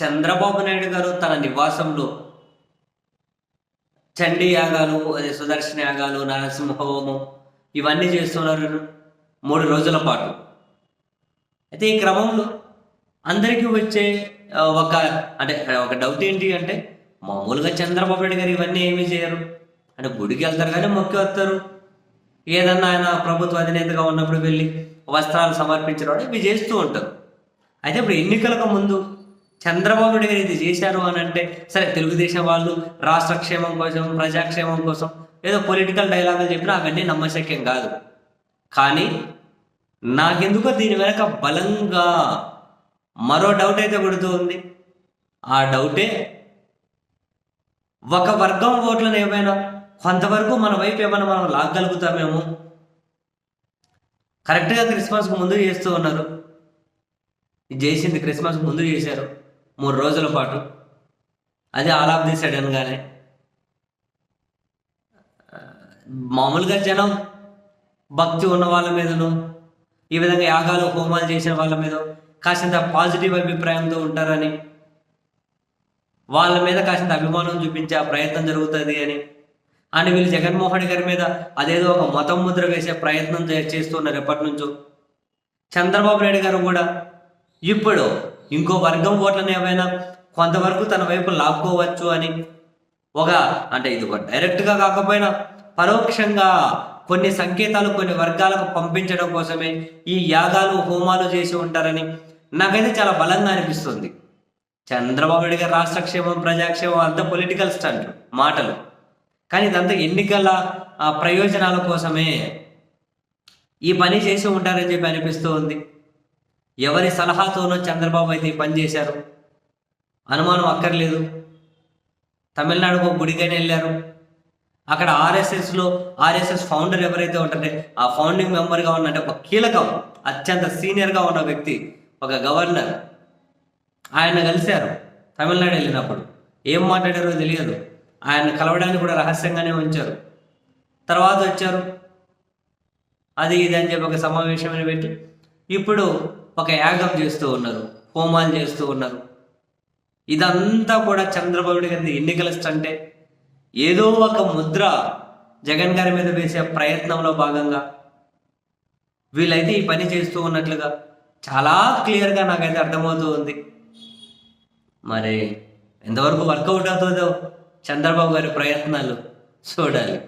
చంద్రబాబు నాయుడు గారు తన నివాసంలో చండీ యాగాలు అదే సుదర్శన యాగాలు నరసింహ హోమం ఇవన్నీ చేస్తున్నారు మూడు రోజుల పాటు. అయితే ఈ క్రమంలో అందరికీ వచ్చే ఒక అంటే ఒక డౌట్ ఏంటి అంటే మామూలుగా చంద్రబాబు నాయుడు గారు ఇవన్నీ ఏమీ చేయరు. అంటే గుడికి వెళ్తారు కానీ మొక్కి వస్తారు. ఏదన్నా ఆయన ప్రభుత్వ అధినేతగా ఉన్నప్పుడు వెళ్ళి వస్త్రాలు సమర్పించడం ఇవి చేస్తూ ఉంటారు. అయితే ఇప్పుడు ఎన్నికలకు ముందు చంద్రబాబు నాయుడు గారు ఇది చేశారు అని అంటే సరే తెలుగుదేశం వాళ్ళు రాష్ట్ర క్షేమం కోసం ప్రజాక్షేమం కోసం ఏదో పొలిటికల్ డైలాగులు చెప్పినా అవన్నీ నమ్మశక్యం కాదు. కానీ నాకెందుకో దీని వెనక బలంగా మరో డౌట్ అయితే కొడుతుంది. ఆ డౌటే ఒక వర్గం ఓట్లను ఏమైనా కొంతవరకు మన వైపు ఏమైనా మనం లాగగలుగుతామేమో. కరెక్ట్గా క్రిస్మస్కు ముందు చేస్తూ ఉన్నారు. ఇది చేసింది క్రిస్మస్కి ముందు చేశారు. మూడు రోజుల పాటు. అది ఆల్ ఆఫ్ ది సడన్గానే మామూలుగా జనం భక్తి ఉన్న వాళ్ళ మీదను ఈ విధంగా యాగాలు హోమాలు చేసిన వాళ్ళ మీద కాసింత పాజిటివ్ అభిప్రాయంతో ఉంటారని వాళ్ళ మీద కాసింత అభిమానం చూపించే ఆ ప్రయత్నం జరుగుతుంది అని. అని వీళ్ళు జగన్మోహన్ గారి మీద అదేదో ఒక మతం ముద్ర వేసే ప్రయత్నం చేస్తున్నారు ఎప్పటి నుంచో. చంద్రబాబు నాయుడు గారు కూడా ఇప్పుడు ఇంకో వర్గం ఓట్లను ఏమైనా కొంతవరకు తన వైపు లాక్కోవచ్చు అని ఒక అంటే ఇది ఒక డైరెక్ట్గా కాకపోయినా పరోక్షంగా కొన్ని సంకేతాలు కొన్ని వర్గాలకు పంపించడం కోసమే ఈ యాగాలు హోమాలు చేసి ఉంటారని నాకైతే చాలా బలంగా అనిపిస్తుంది. చంద్రబాబు నాయుడు గారు రాష్ట్రక్షేమం ప్రజాక్షేమం అంతా పొలిటికల్ స్టంట్ మాటలు. కానీ ఇదంతా ఎన్నికల ప్రయోజనాల కోసమే. ఈ పని చేసి ఉంటారని చెప్పి అనిపిస్తూ ఉంది ఎవరి సలహాతోనో చంద్రబాబు అయితే పనిచేశారు అనుమానం అక్కర్లేదు. తమిళనాడుకు గుడిగానే గుడికైనా వెళ్ళారు. అక్కడ ఆర్ఎస్ఎస్లో ఆర్ఎస్ఎస్ ఫౌండర్ ఎవరైతే ఉంటారో ఆ ఫౌండింగ్ మెంబర్గా ఉన్నట్టు ఒక కీలకం అత్యంత సీనియర్గా ఉన్న వ్యక్తి ఒక గవర్నర్. ఆయన కలిశారు తమిళనాడు వెళ్ళినప్పుడు. ఏం మాట్లాడారో తెలియదు. ఆయన కలవడానికి కూడా రహస్యంగానే ఉంచారు. తర్వాత వచ్చారు. అది ఇది అని చెప్పి ఒక సమావేశం అని పెట్టి ఇప్పుడు ఒక యాగం చేస్తూ ఉన్నారు హోమాలు చేస్తూ ఉన్నారు. ఇదంతా కూడా చంద్రబాబు గారి ఎన్నికల స్టంటే. ఏదో ఒక ముద్ర జగన్ గారి మీద వేసే ప్రయత్నంలో భాగంగా. వీళ్ళైతే ఈ పని చేస్తూ ఉన్నట్లుగా చాలా క్లియర్గా నాకైతే అర్థమవుతూ ఉంది. మరి ఎంతవరకు వర్కౌట్ అవుతుందో చంద్రబాబు గారి ప్రయత్నాలు చూడాలి.